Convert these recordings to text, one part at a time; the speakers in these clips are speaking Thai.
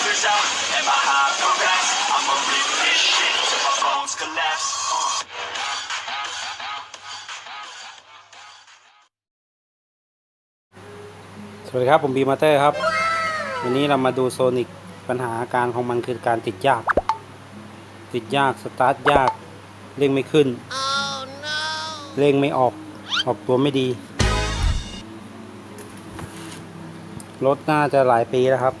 clears out and my heart progress. I'ma rip this shit till my bones collapse. Uh. สวัสดีครับ ผมบีมาเตอร์ครับ วันนี้เรามาดูโซนิกปัญหาอาการของมันคือการติดยาก ติดยาก สตาร์ทยาก เร่งไม่ขึ้น เร่งไม่ออก ออกตัวไม่ดี รถน่าจะหลายปีแล้วครับ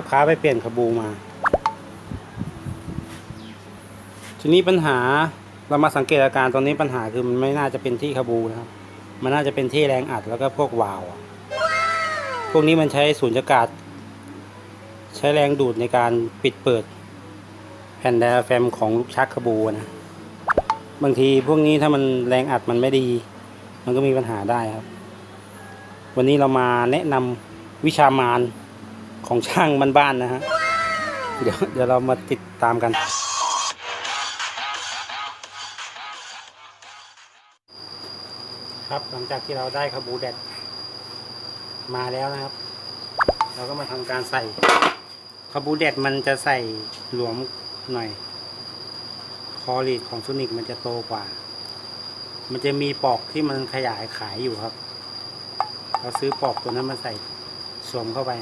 ลูกค้าไปเปลี่ยนขบูมา ทีนี้ปัญหาเรามาสังเกตอาการตอนนี้ปัญหาคือมันไม่น่าจะเป็นที่ขบูนะครับ มันน่าจะเป็นที่แรงอัดแล้วก็พวกวาลวอะพวกนี้มันใช้สูญญากาศ ใช้แรงดูดในการปิดเปิด แผ่นไดอะแฟมของลูกชักขบูนะบางทีพวกนี้ถ้ามันแรงอัดมันไม่ดี มันก็มีปัญหาได้ครับ วันนี้เรามาแนะนำวิชามาน ของช่างบ้านๆนะฮะ เดี๋ยวเดี๋ยวเรามาติดตามกัน ครับหลังจากที่เราได้คาบูแดดมาแล้วนะครับ เราก็มาทำการใส่คาบูแดดมันจะใส่หลวมหน่อย คอรีดของซูนิกมันจะโตกว่า มันจะมีปอกที่มันขยายขายอยู่ครับ เราซื้อปอกตัวนั้นมาใส่สวมเข้าไป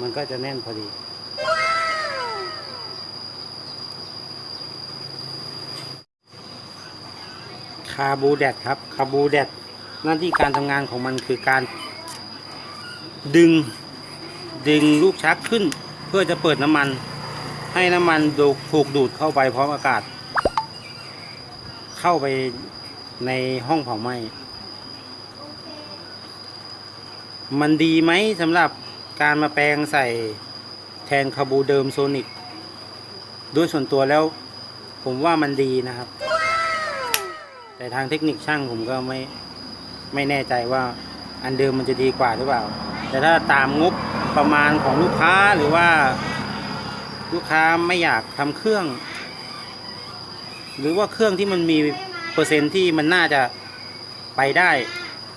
มันก็จะแน่นพอดี คาบูแดดครับ คาบูแดดหน้าที่การทำงานของมันคือการ ดึง ดึงลูกชักขึ้น เพื่อจะเปิดน้ำมัน ให้น้ำมันดูถูกดูดเข้าไปพร้อมอากาศ เข้าไปในห้องเผาไหม้มันดีไหมสำหรับ การมาแปลงใส่แทนคาบูเดิมโซนิกด้วยส่วนตัวแล้ว ผมว่ามันดีนะครับ แต่ทางเทคนิคช่างผมก็ไม่ไม่แน่ใจว่าอันเดิมมันจะดีกว่าหรือเปล่า แต่ถ้าตามงบประมาณของลูกค้าหรือว่าลูกค้าไม่อยากทำเครื่อง หรือว่าเครื่องที่มันมีเปอร์เซ็นต์ที่มันน่าจะไปได้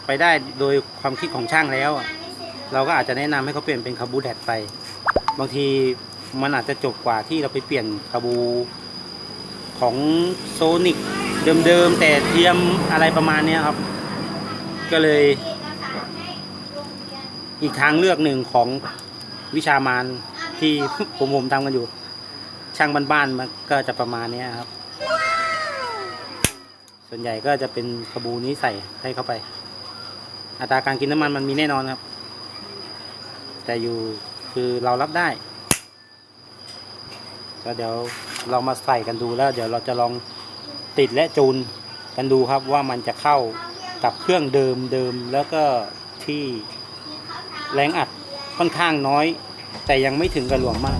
ไปได้โดยความคิดของช่างแล้วอะ เราก็อาจจะแนะนำให้เขาเปลี่ยนเป็นคาบูแดดไป บางทีมันอาจจะจบกว่าที่เราไปเปลี่ยนคาบูของโซนิกเดิมๆแต่เทียมอะไรประมาณเนี้ครับ ก็เลย อีกทางเลือกหนึ่งของวิชามานที่ผมผมทำกันอยู่ ช่างบ้านๆมันก็จะประมาณนี้ครับ ส่วนใหญ่ก็จะเป็นคาบูนี้ใส่ให้เข้าไป อัตราการกินน้ำมันมันมีแน่นอนครับ แต่อยู่คือเรารับได้ก็เดี๋ยวเรามาใส่กันดูแล้ว เดี๋ยวเราจะลองติดและจูนกันดูครับว่ามันจะเข้ากับเครื่องเดิมเดิมแล้วก็ที่แรงอัดค่อนข้างน้อย แต่ยังไม่ถึงกับหลวมมาก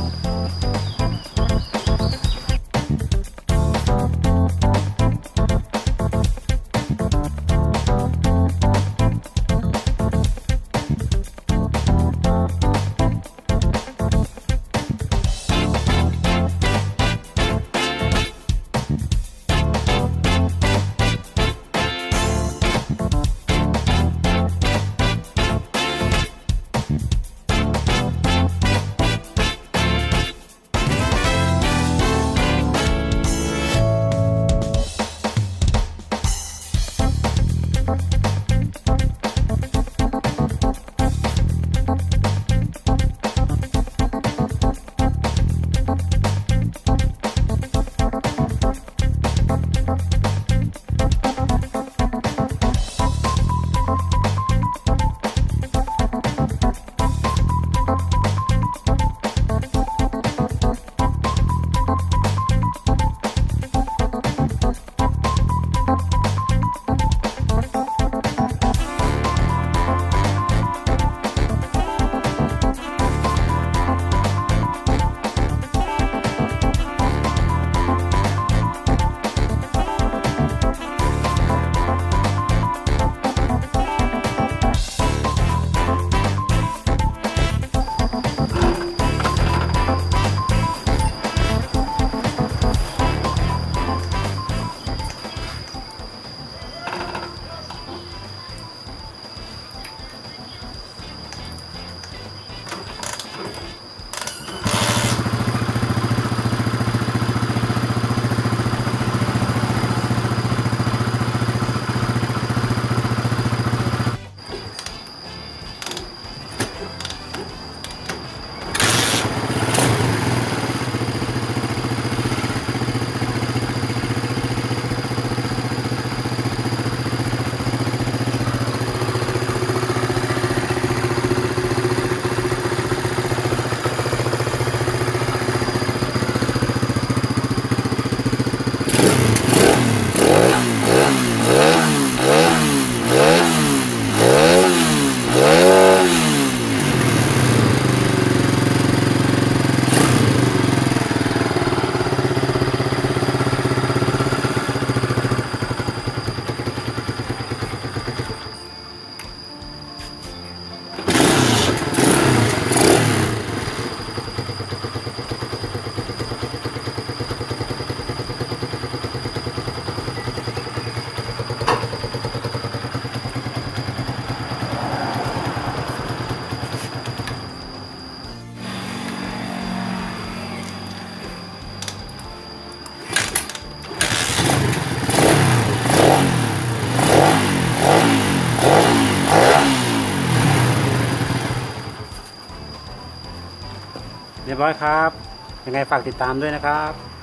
เรียบร้อยครับ ยังไงฝากติดตามด้วยนะครับ